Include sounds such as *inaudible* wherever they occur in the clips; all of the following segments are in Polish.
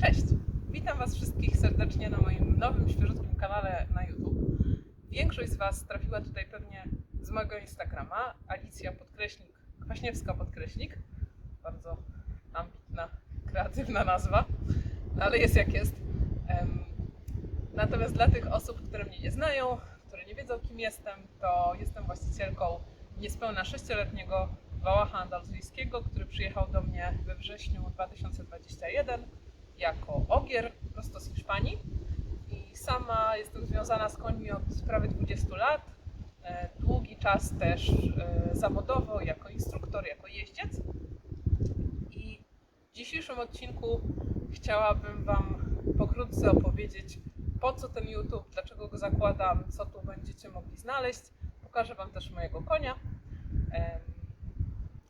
Cześć! Witam Was wszystkich serdecznie na moim nowym, świeżutkim kanale na YouTube. Większość z Was trafiła tutaj pewnie z mojego Instagrama. Alicja podkreśnik, Kwaśniewska podkreśnik. Bardzo ambitna, kreatywna nazwa, no ale jest jak jest. Natomiast dla tych osób, które mnie nie znają, które nie wiedzą kim jestem, to jestem właścicielką niespełna 6-letniego Wałacha Andaluzyjskiego, który przyjechał do mnie we wrześniu 2021 jako ogier prosto z Hiszpanii. I sama jestem związana z końmi od prawie 20 lat. E, Długi czas też e, zawodowo, jako instruktor, jako jeździec. I w dzisiejszym odcinku chciałabym Wam pokrótce opowiedzieć, po co ten YouTube, dlaczego go zakładam, co tu będziecie mogli znaleźć. Pokażę Wam też mojego konia.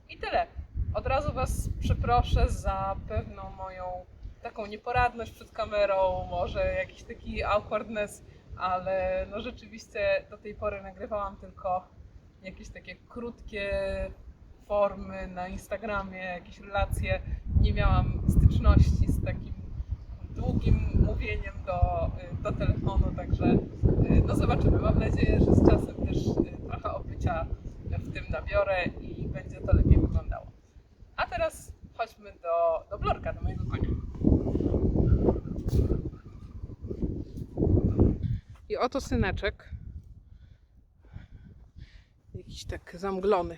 I tyle. Od razu Was przeproszę za pewną moją taką nieporadność przed kamerą, może jakiś taki awkwardness, ale no rzeczywiście do tej pory nagrywałam tylko jakieś takie krótkie formy na Instagramie, jakieś relacje. Nie miałam styczności z takim długim mówieniem do, do telefonu, także y, no zobaczymy. Mam nadzieję, że z czasem też y, trochę obycia w tym nabiorę i będzie to lepiej wyglądało. A teraz chodźmy do, do Blorka, do mojego konia. I oto syneczek. Jakiś tak zamglony.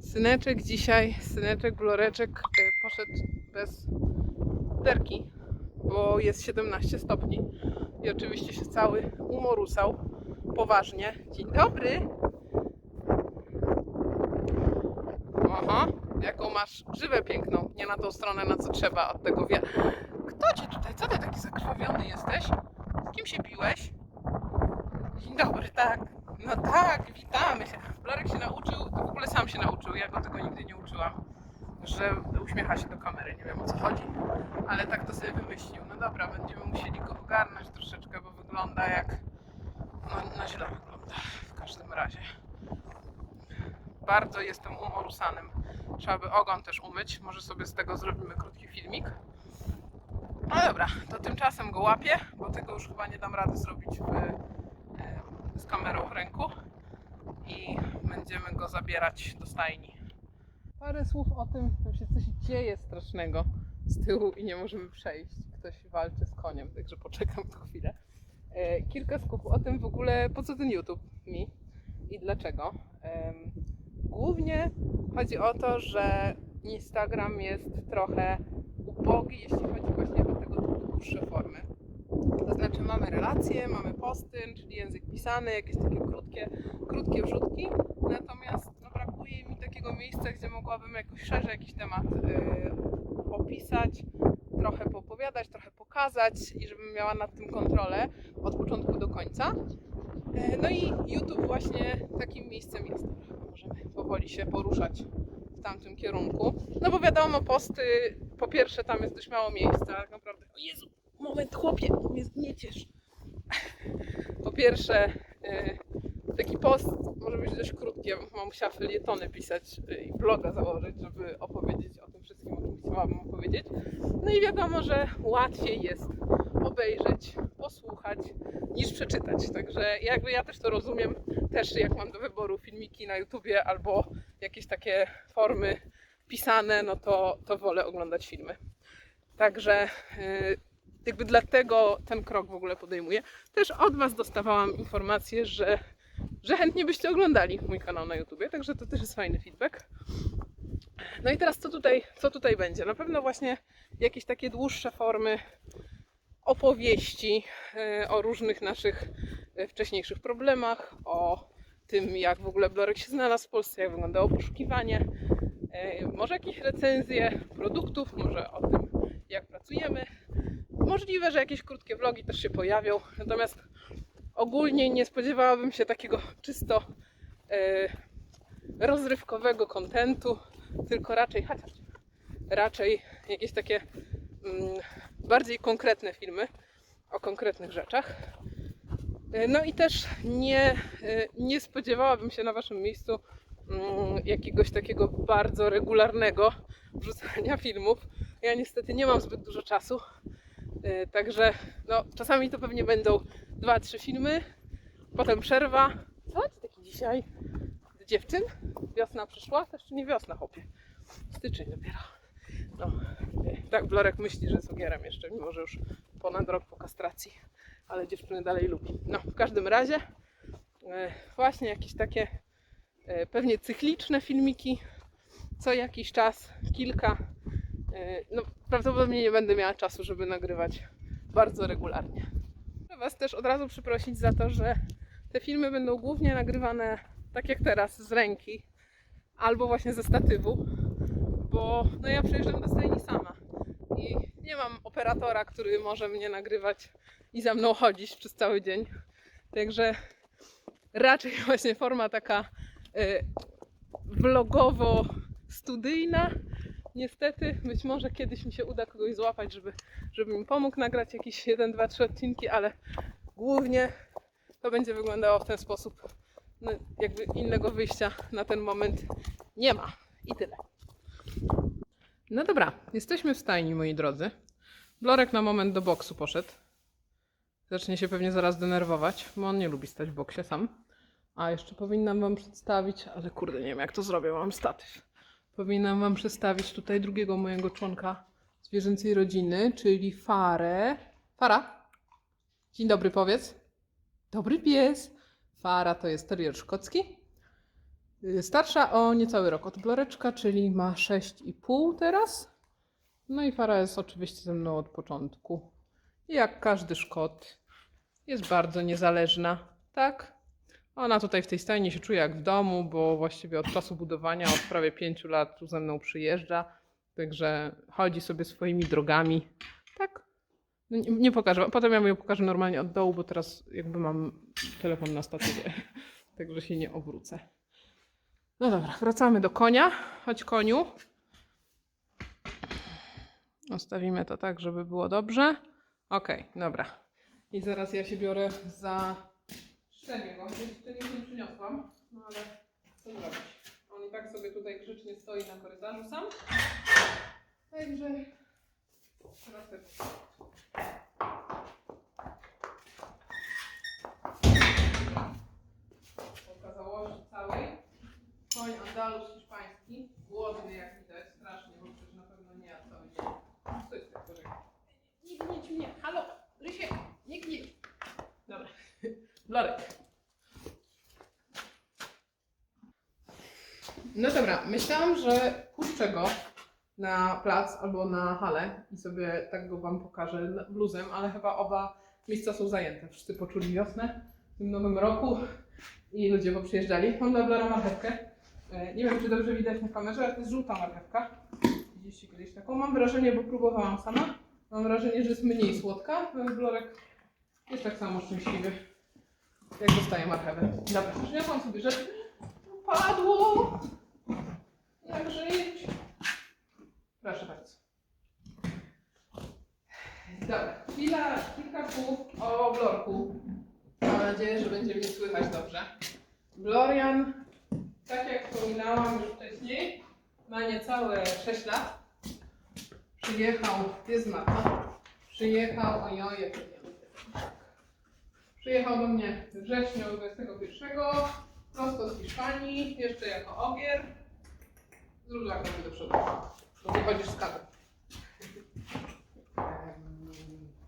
Syneczek dzisiaj, syneczek, bloreczek y, poszedł bez derki, bo jest 17 stopni. I oczywiście się cały umorusał. Poważnie. Dzień dobry. Aha, jaką masz żywę piękną. Nie na tą stronę, na co trzeba od tego wie. Kto cię tutaj? Co ty taki zakrwawiony jesteś? Z kim się biłeś? Dzień dobry, tak. No tak, witamy się. Blarek się nauczył, to w ogóle sam się nauczył, ja go tego nigdy nie uczyłam, że uśmiecha się do kamery, nie wiem o co chodzi, ale tak to sobie wymyślił. No dobra, będziemy musieli go ogarnąć troszeczkę, bo wygląda jak, no, no źle wygląda w każdym razie. Bardzo jestem umorusanym. Trzeba by ogon też umyć, może sobie z tego zrobimy krótki filmik. No dobra, to tymczasem go łapię, bo tego już chyba nie dam rady zrobić w, z kamerą w ręku i będziemy go zabierać do stajni. Parę słów o tym, że się coś dzieje strasznego z tyłu i nie możemy przejść. Ktoś walczy z koniem, także poczekam tu chwilę. E, Kilka słów o tym w ogóle, po co ten YouTube mi i dlaczego. Głównie chodzi o to, że Instagram jest trochę ubogi, jeśli chodzi właśnie dłuższe formy. To znaczy mamy relacje, mamy posty, czyli język pisany, jakieś takie krótkie, krótkie wrzutki, natomiast no, brakuje mi takiego miejsca, gdzie mogłabym jakoś szerzej jakiś temat y, opisać, trochę poopowiadać, trochę pokazać i żebym miała nad tym kontrolę od początku do końca. E, No i YouTube właśnie takim miejscem jest. Możemy powoli się poruszać w tamtym kierunku. No bo wiadomo, posty, po pierwsze tam jest dość mało miejsca, tak naprawdę. O Jezu, moment, chłopie, mnie zgnieciesz. Po pierwsze, e, taki post może być dość krótki. Ja mam musiała felietony pisać e, i bloga założyć, żeby opowiedzieć o tym wszystkim, o czym chciałabym opowiedzieć. No i wiadomo, że łatwiej jest obejrzeć, posłuchać, niż przeczytać. Także jakby ja też to rozumiem, też jak mam do wyboru filmiki na YouTubie albo jakieś takie formy pisane, no to, to wolę oglądać filmy. Także yy, jakby dlatego ten krok w ogóle podejmuję. Też od Was dostawałam informację, że, że chętnie byście oglądali mój kanał na YouTubie, także to też jest fajny feedback. No i teraz co tutaj, co tutaj będzie? Na pewno właśnie jakieś takie dłuższe formy opowieści e, o różnych naszych e, wcześniejszych problemach, o tym, jak w ogóle Blorek się znalazł w Polsce, jak wyglądało poszukiwanie, e, może jakieś recenzje produktów, może o tym, jak pracujemy. Możliwe, że jakieś krótkie vlogi też się pojawią, natomiast ogólnie nie spodziewałabym się takiego czysto e, rozrywkowego kontentu, tylko raczej, chociaż raczej jakieś takie mm, bardziej konkretne filmy o konkretnych rzeczach. E, No i też nie, e, nie spodziewałabym się na Waszym miejscu mm, jakiegoś takiego bardzo regularnego wrzucania *laughs* filmów. Ja niestety nie mam zbyt dużo czasu. E, Także no, czasami to pewnie będą dwa, trzy filmy, potem przerwa. Co ty taki dzisiaj? Dziewczyn? Wiosna przyszła? To jeszcze nie wiosna, chłopie. Styczeń dopiero. No, e, tak Blorek myśli, że jest ogierem jeszcze, mimo że już ponad rok po kastracji, ale dziewczyny dalej lubi. No, w każdym razie e, właśnie jakieś takie pewnie cykliczne filmiki, co jakiś czas, kilka. E, No, prawdopodobnie nie będę miała czasu, żeby nagrywać bardzo regularnie. Chcę Was też od razu przeprosić za to, że te filmy będą głównie nagrywane tak jak teraz, z ręki albo właśnie ze statywu, bo no ja przyjeżdżam do stajni sama i nie mam operatora, który może mnie nagrywać i za mną chodzić przez cały dzień. Także raczej właśnie forma taka y, vlogowo-studyjna. Niestety, być może kiedyś mi się uda kogoś złapać, żeby, żeby mi pomógł nagrać jakieś 1, 2, 3 odcinki, ale głównie to będzie wyglądało w ten sposób. No, jakby innego wyjścia na ten moment nie ma. I tyle. No dobra, jesteśmy w stajni, moi drodzy. Blorek na moment do boksu poszedł. Zacznie się pewnie zaraz denerwować, bo on nie lubi stać w boksie sam. A jeszcze powinnam Wam przedstawić, ale kurde, nie wiem jak to zrobię, mam statyw. Powinnam Wam przedstawić tutaj drugiego mojego członka zwierzęcej rodziny, czyli Farę. Fara? Dzień dobry, powiedz. Dobry pies. Fara to jest terier szkocki. Y, Starsza o niecały rok od Bloreczka, czyli ma 6,5 teraz. No i Fara jest oczywiście ze mną od początku. Jak każdy Szkot, jest bardzo niezależna, tak? Ona tutaj w tej stajni się czuje jak w domu, bo właściwie od czasu budowania, od prawie 5 lat tu ze mną przyjeżdża. Także chodzi sobie swoimi drogami. Tak? No nie, nie pokażę. Potem ja ją pokażę normalnie od dołu, bo teraz jakby mam telefon na statywie. *laughs* Także się nie obrócę. No dobra, wracamy do konia. Chodź koniu. Ostawimy to tak, żeby było dobrze. Okej, dobra. I zaraz ja się biorę za szczemię go. Jeszcze nie przyniosłam, no ale co zrobić? On i tak sobie tutaj grzecznie stoi na korytarzu sam. Także teraz tak. Po okazałości całej. Koń Andalus hiszpański. Głodny jak widać, strasznie, bo przecież na pewno nie jadł cały dzień. Co jest tak. Nie gnieć mnie! Halo! Rysiek! Nie gnieć! Dobra. Blorek. No dobra, myślałam, że puszczę go na plac albo na halę i sobie tak go wam pokażę bluzem, ale chyba oba miejsca są zajęte. Wszyscy poczuli wiosnę w tym nowym roku i ludzie poprzyjeżdżali. Mam dla Blara marchewkę. E, Nie wiem, czy dobrze widać na kamerze, ale to jest żółta marchewka. Widzieliście kiedyś taką? Mam wrażenie, bo próbowałam sama, mam wrażenie, że jest mniej słodka. Ten Blorek jest tak samo szczęśliwy, jak dostaje marchewę. Dobra, przyniosłam sobie rzeczy. Padło! Jak żyć? Proszę bardzo. Dobra, chwila, kilka słów o Blorku. Mam nadzieję, że będzie mnie słychać dobrze. Blorian, tak jak wspominałam już wcześniej, ma niecałe 6 lat. Przyjechał, jest mata. Przyjechał, ojoje, Przyjechał do mnie w wrześniu 21 prosto z Hiszpanii, jeszcze jako ogier. Zrób dla mnie do przodu, bo nie chodzisz z kadrem.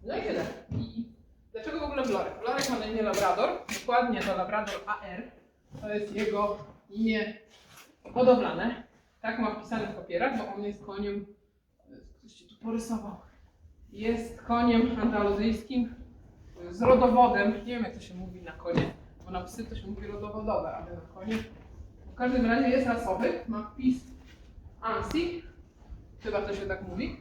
No i tyle. I dlaczego w ogóle Blorek? Blorek ma na imię Labrador, dokładnie to Labrador AR. To jest jego imię hodowlane. Tak ma wpisane w papierach, bo on jest koniem, ktoś ci tu porysował, jest koniem andaluzyjskim z rodowodem, nie wiem jak to się mówi na konie, bo na psy to się mówi rodowodowe, ale na konie. W każdym razie jest rasowy, ma wpis ANSI, chyba to się tak mówi.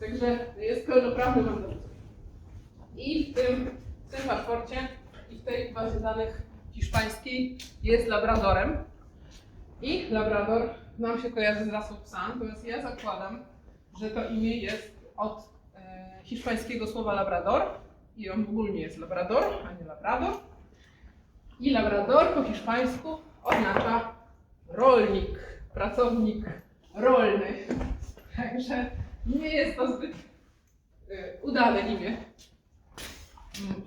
Także jest pełnoprawny mandowcem. I w tym, w tym paszporcie i w tej bazie danych hiszpańskiej jest Labradorem. I Labrador nam się kojarzy z rasą psa, natomiast ja zakładam, że to imię jest od e, hiszpańskiego słowa Labrador i on ogólnie jest Labrador, a nie Labrador. I Labrador po hiszpańsku oznacza rolnik, pracownik rolny. *laughs* Także nie jest to zbyt y, udane imię.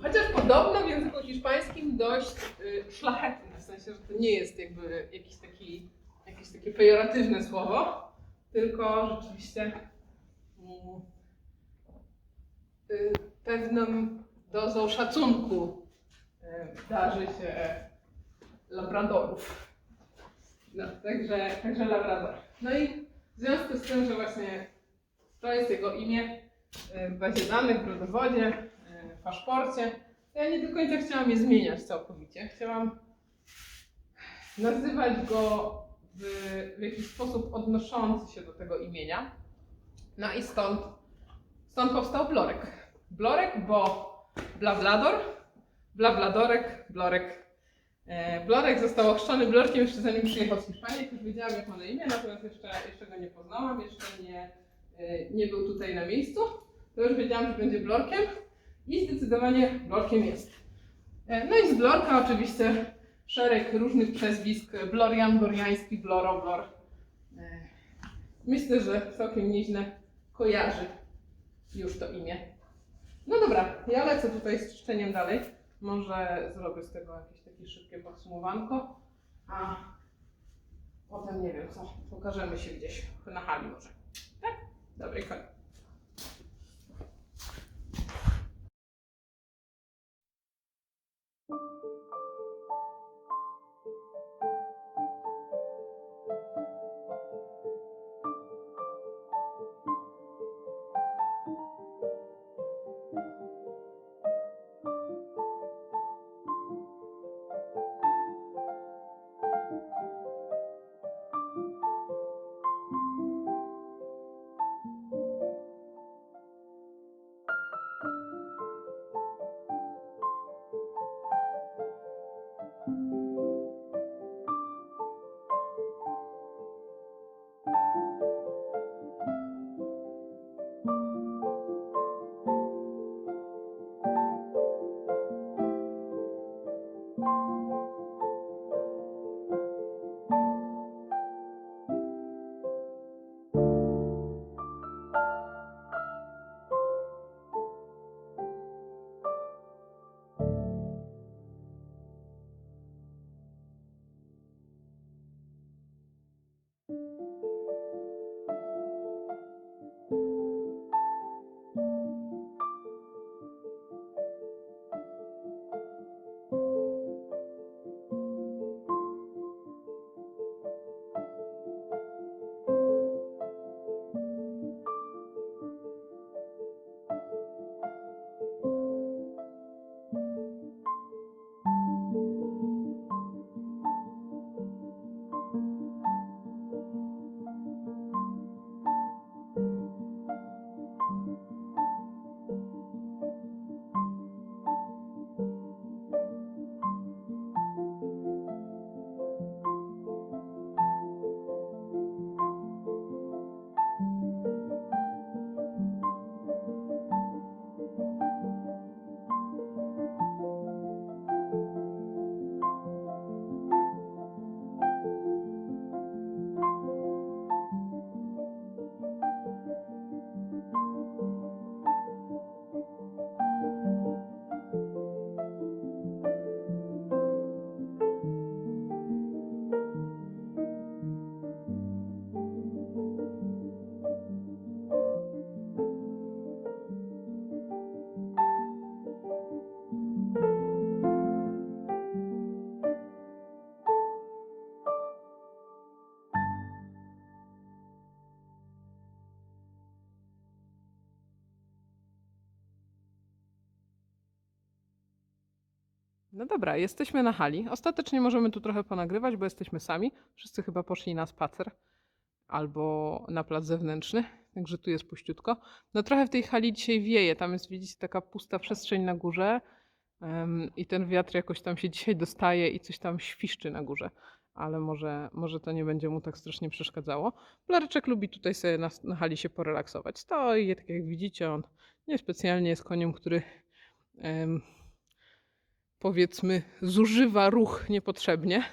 Chociaż podobno w języku hiszpańskim dość y, szlachetne, w sensie, że to nie jest jakby jakiś taki, jakieś takie pejoratywne słowo, tylko rzeczywiście y, pewną dozą szacunku y, darzy się labradorów. No, także, także labrador. No i w związku z tym, że właśnie to jest jego imię y, w bazie danych, w rodowodzie, paszporcie, ja nie do końca chciałam je zmieniać całkowicie. Chciałam nazywać go w, w jakiś sposób odnoszący się do tego imienia. No i stąd, stąd powstał Blorek. Blorek, bo Blablador, Blabladorek, Blorek. E, Blorek został ochrzczony Blorkiem jeszcze zanim przyjechał z Hiszpanii, już wiedziałam jak ma na imię, natomiast jeszcze, jeszcze go nie poznałam, jeszcze nie, e, nie był tutaj na miejscu. To już wiedziałam, że będzie Blorkiem i zdecydowanie Blorkiem jest. E, No i z Blorka oczywiście szereg różnych przezwisk, Blorian, Bloriański, Bloro, Blor. E, Myślę, że całkiem nieźle kojarzy już to imię. No dobra, ja lecę tutaj z czyszczeniem dalej. Może zrobię z tego jakieś takie szybkie podsumowanko, a potem nie wiem co, pokażemy się gdzieś na hali może. Tak? Dobry koniec. Dobra, jesteśmy na hali. Ostatecznie możemy tu trochę ponagrywać, bo jesteśmy sami. Wszyscy chyba poszli na spacer albo na plac zewnętrzny, także tu jest puściutko. No trochę w tej hali dzisiaj wieje, tam jest widzicie taka pusta przestrzeń na górze em, i ten wiatr jakoś tam się *laughs* dzisiaj dostaje i coś tam świszczy na górze. Ale może, może to nie będzie mu tak strasznie przeszkadzało. Blaryczek lubi tutaj sobie na, na hali się porelaksować. Stoi, tak jak widzicie, on niespecjalnie jest koniem, który em, powiedzmy, zużywa ruch niepotrzebnie.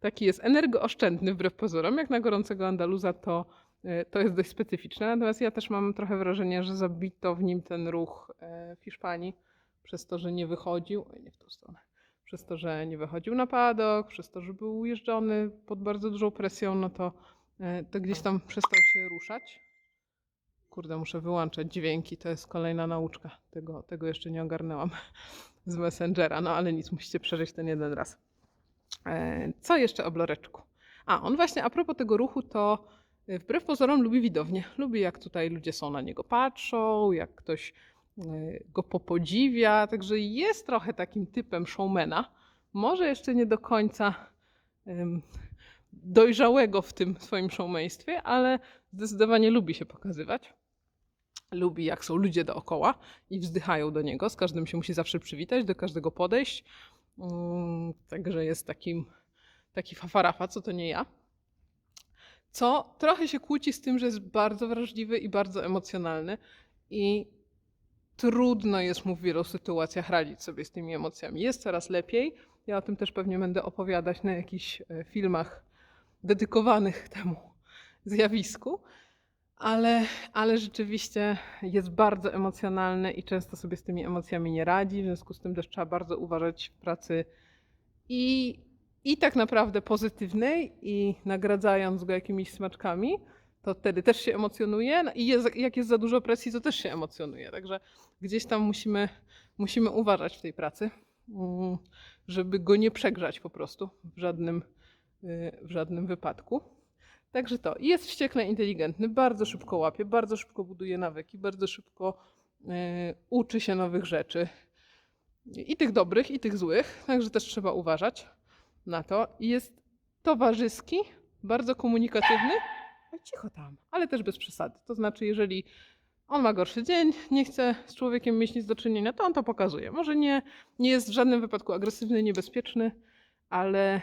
Taki jest energooszczędny wbrew pozorom. Jak na gorącego Andaluza, to e, to jest dość specyficzne. Natomiast ja też mam trochę wrażenie, że zabito w nim ten ruch e, w Hiszpanii przez to, że nie wychodził. Oj, nie w tą stronę. Przez to, że nie wychodził na padok, przez to, że był ujeżdżony pod bardzo dużą presją, no to, e, to gdzieś tam przestał się ruszać. Kurde, muszę wyłączać dźwięki, to jest kolejna nauczka. Tego, tego jeszcze nie ogarnęłam z Messengera, no ale nic, musicie przeżyć ten jeden raz. E, Co jeszcze o Bloreczku? A, on właśnie a propos tego ruchu, to e, wbrew pozorom lubi widownię. Lubi jak tutaj ludzie są na niego patrzą, jak ktoś e, go popodziwia, także jest trochę takim typem showmana. Może jeszcze nie do końca dojrzałego w tym swoim showmeństwie, ale zdecydowanie lubi się pokazywać. Lubi, jak są ludzie dookoła i wzdychają do niego. Z każdym się musi zawsze przywitać, do każdego podejść. Mm, Także jest takim, taki fafarafa, co to nie ja. Co trochę się kłóci z tym, że jest bardzo wrażliwy i bardzo emocjonalny. I trudno jest mu w wielu sytuacjach radzić sobie z tymi emocjami. Jest coraz lepiej. Ja o tym też pewnie będę opowiadać na jakichś e, filmach dedykowanych temu zjawisku. Ale, ale rzeczywiście jest bardzo emocjonalny i często sobie z tymi emocjami nie radzi. W związku z tym też trzeba bardzo uważać w pracy i, i tak naprawdę pozytywnej, i nagradzając go jakimiś smaczkami, to wtedy też się emocjonuje. No I jest, jak jest za dużo presji, to też się emocjonuje. Także gdzieś tam musimy, musimy uważać w tej pracy, mm, żeby go nie przegrzać po prostu w żadnym, y, w żadnym wypadku. Także to. Jest wściekle inteligentny, bardzo szybko łapie, bardzo szybko buduje nawyki, bardzo szybko e, uczy się nowych rzeczy. I tych dobrych, i tych złych. Także też trzeba uważać na to. Jest towarzyski, bardzo komunikatywny. Cicho tam, ale też bez przesady. To znaczy, jeżeli on ma gorszy dzień, nie chce z człowiekiem mieć nic do czynienia, to on to pokazuje. Może nie, nie jest w żadnym wypadku agresywny, niebezpieczny, ale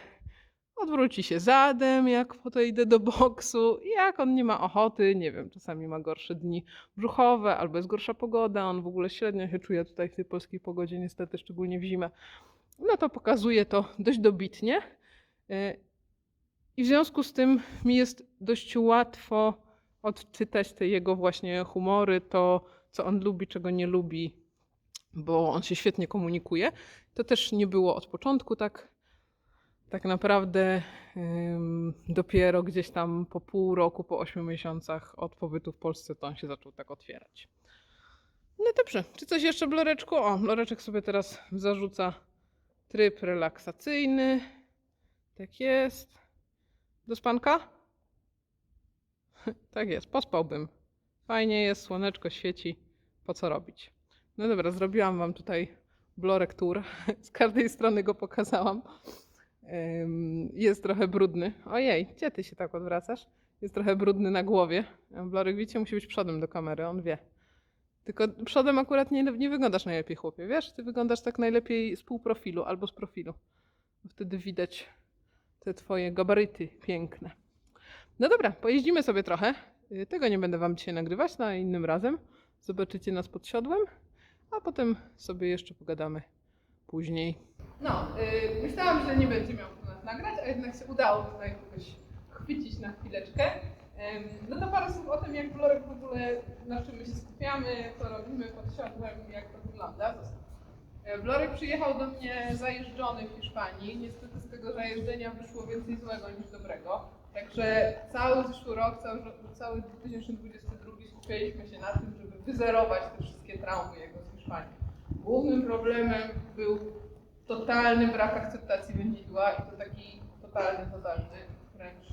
odwróci się zadem, jak podejdę do boksu. Jak on nie ma ochoty, nie wiem, czasami ma gorsze dni brzuchowe, albo jest gorsza pogoda, on w ogóle średnio się czuje tutaj w tej polskiej pogodzie, niestety, szczególnie w zimę. No to pokazuje to dość dobitnie. Y, I w związku z tym mi jest dość łatwo odczytać te jego właśnie humory, to co on lubi, czego nie lubi, bo on się świetnie komunikuje. To też nie było od początku tak tak naprawdę dopiero gdzieś tam po pół roku, po ośmiu miesiącach od pobytu w Polsce to on się zaczął tak otwierać. No dobrze, czy coś jeszcze Bloreczku? O, Bloreczek sobie teraz zarzuca tryb relaksacyjny. Tak jest. Do spanka? *laughs* tak jest, pospałbym. Fajnie jest, słoneczko świeci. Po co robić? No dobra, zrobiłam wam tutaj Blorek tour. *laughs* Z każdej strony go pokazałam. Jest trochę brudny. Ojej, gdzie ty się tak odwracasz? Jest trochę brudny na głowie. Blorek, widzicie, musi być przodem do kamery, on wie. Tylko przodem akurat nie, nie wyglądasz najlepiej, chłopie, wiesz? Ty wyglądasz tak najlepiej z pół profilu albo z profilu. Wtedy widać te twoje gabaryty piękne. No dobra, pojeździmy sobie trochę. Y, Tego nie będę wam dzisiaj nagrywać, na innym razem. Zobaczycie nas pod siodłem, a potem sobie jeszcze pogadamy później. No, yy, myślałam, że nie będzie miał nas nagrać, a jednak się udało tutaj kogoś chwycić na chwileczkę. Ym, no to parę słów o tym, jak Blorek w ogóle, na czym my się skupiamy, co robimy pod siodłem, jak to wygląda. Yy, Blorek przyjechał do mnie zajeżdżony w Hiszpanii. Niestety z tego zajeżdżenia wyszło więcej złego niż dobrego. Także cały zeszły rok, cały, cały 2022 skupialiśmy się na tym, żeby wyzerować te wszystkie traumy jego z Hiszpanii. Głównym problemem był totalny brak akceptacji wędzidła i to taki totalny, totalny wręcz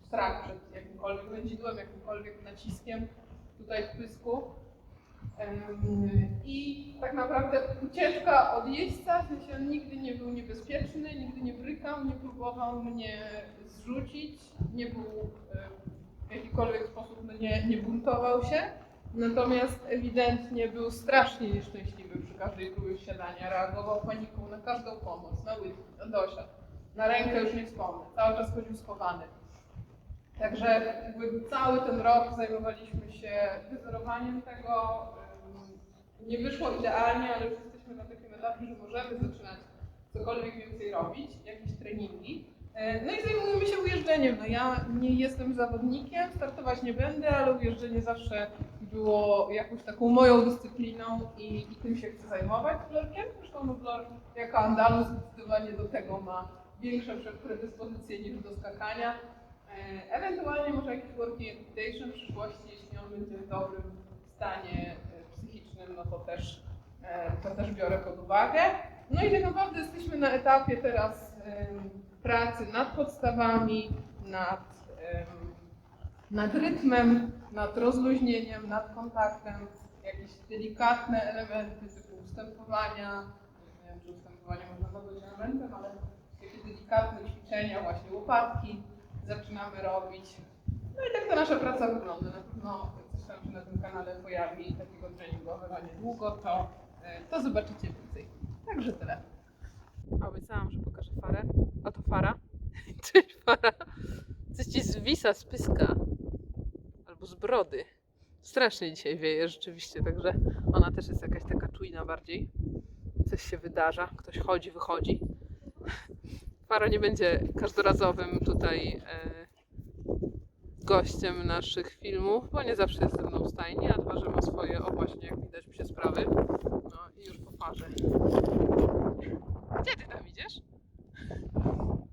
strach przed jakimkolwiek wędzidłem, jakimkolwiek naciskiem tutaj w pysku. I tak naprawdę ucieczka od jeźdźca, w sensie on nigdy nie był niebezpieczny, nigdy nie brykał, nie próbował mnie zrzucić, nie był w jakikolwiek sposób no nie, nie buntował się. Natomiast ewidentnie był strasznie nieszczęśliwy przy każdej próbie wsiadania, reagował paniką na każdą pomoc, na łyk, na na rękę już nie wspomnę, cały czas chodził schowany. Także cały ten rok zajmowaliśmy się wyzerowaniem tego. Nie wyszło idealnie, ale już jesteśmy na takim etapie, że możemy zaczynać cokolwiek więcej robić, jakieś treningi. E, No i zajmujemy się ujeżdżeniem. No ja nie jestem zawodnikiem, startować nie będę, ale ujeżdżenie zawsze było jakąś taką moją dyscypliną i, i tym się chcę zajmować Blorkiem. Zresztą no Blor jako Andalus zdecydowanie do tego ma większe predyspozycje niż do skakania. E, Ewentualnie może jakiś working equitation w przyszłości, jeśli on będzie w dobrym stanie e, psychicznym, no to też, e, to też biorę pod uwagę. No i tak naprawdę jesteśmy na etapie teraz pracy nad podstawami, nad, nad rytmem, nad rozluźnieniem, nad kontaktem, jakieś delikatne elementy typu ustępowania, nie wiem czy ustępowanie można nazwać elementem, ale jakieś delikatne ćwiczenia, właśnie łopatki zaczynamy robić. No i tak ta nasza praca wygląda. Na pewno coś tam się na tym kanale pojawi takiego treningowego niedługo, to, e, to zobaczycie więcej. Także tyle. Obiecałam, że pokażę farę. Oto fara. *laughs* Cześć fara. Coś ci zwisa z pyska. Albo z brody. Strasznie dzisiaj wieje rzeczywiście, także ona też jest jakaś taka czujna bardziej. Coś się wydarza, ktoś chodzi, wychodzi. Fara nie będzie każdorazowym tutaj e, gościem naszych filmów, bo nie zawsze jest ze mną w stajni, a dwa, że ma swoje obłaśnie, jak widać, psie sprawy. No i już po farze. Gdzie ty tam idziesz?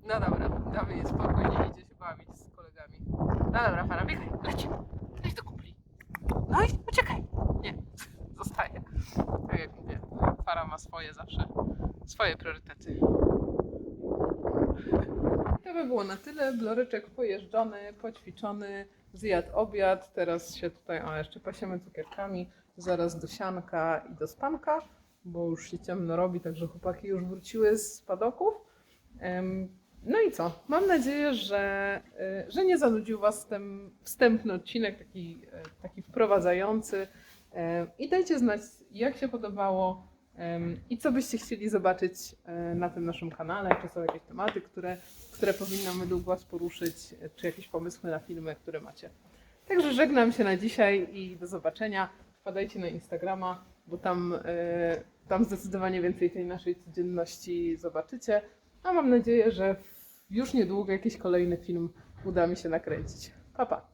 No dobra, damy jej spokój, nie idzie się bawić z kolegami. No dobra, Fara, biegaj, leć, leć do kumpli. No i uciekaj. Nie, *laughs* zostaje. Tak jak mówię, Fara ma swoje zawsze, swoje priorytety. To by było na tyle. Bloryczek pojeżdżony, poćwiczony, zjadł obiad. Teraz się tutaj, o jeszcze pasiemy cukierkami. Zaraz do sianka i do spanka, bo już się ciemno robi, także chłopaki już wróciły z padoków. Em, No i co? Mam nadzieję, że, y, że nie zanudził Was ten wstępny odcinek, taki, e, taki wprowadzający. Em, I dajcie znać, jak się podobało i co byście chcieli zobaczyć na tym naszym kanale, czy są jakieś tematy, które, które powinnam według Was poruszyć, czy jakieś pomysły na filmy, które macie. Także żegnam się na dzisiaj i do zobaczenia. Wpadajcie na Instagrama, bo tam, tam zdecydowanie więcej tej naszej codzienności zobaczycie. A mam nadzieję, że już niedługo jakiś kolejny film uda mi się nakręcić. Pa, pa.